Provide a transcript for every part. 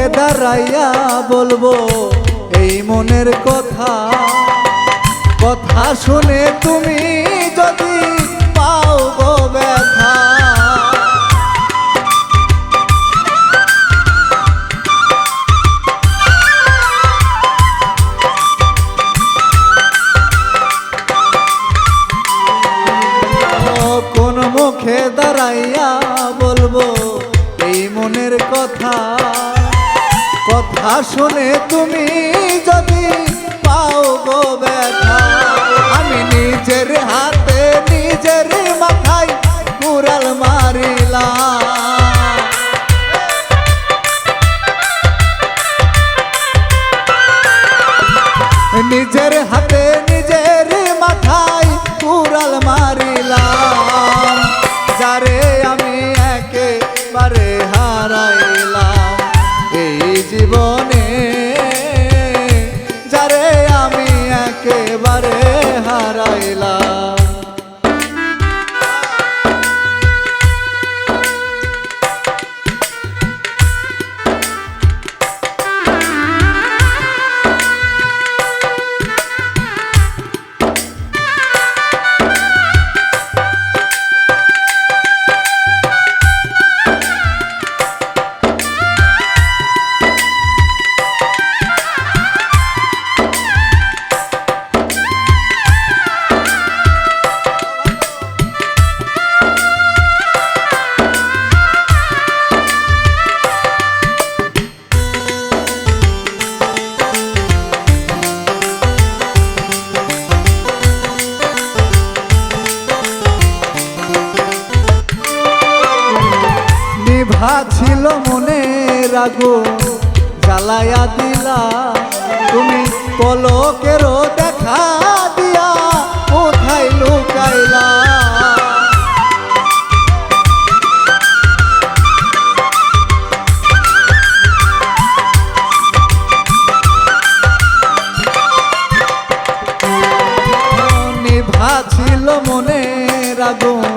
মুখে দাঁড়াইয়া বলব, এই মনের কথা। কথা শুনে তুমি যদি পাও গো মুখে দাঁড়াইয়া বলব, এই মনের কথা। শুনে তুমি যদি ছিল মনে আগুন জ্বালায়া দিলা। তুমি পলকেরও দেখা মনের আগুন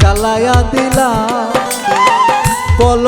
জ্বালায়া দিলা। পলকেরও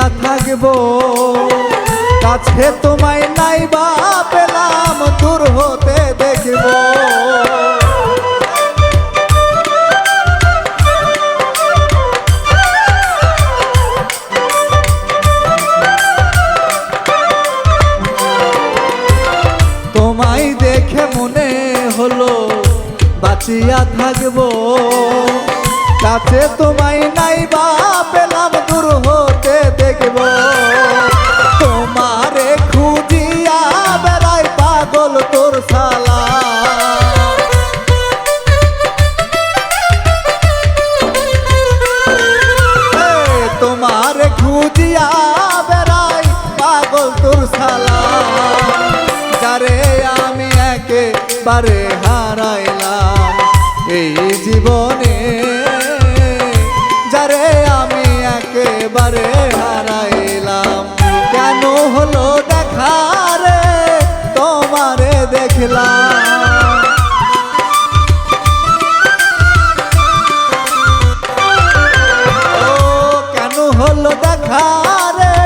বাঁচিয়া থাকব কাছে তোমায় নাই বা পেলাম, দূর হতে দেখব। তোমায় দেখে মনে হলো থাকব। কাছে তোমায় নাই বা পেলাম, দূর একেবারে হারাইলাম এই জীবনে। যারে আমি একেবারে হারাইলাম। কেন হলো দেখা রে? তোমারে দেখলাম। হলো দেখা রে?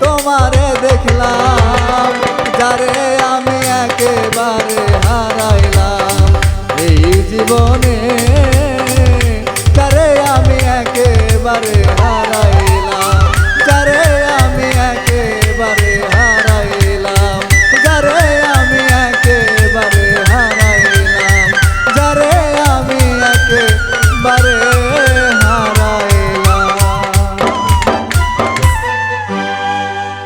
তোমারে দেখলাম। যারে জীবনে তারে আমি একেবারে হারাইলাম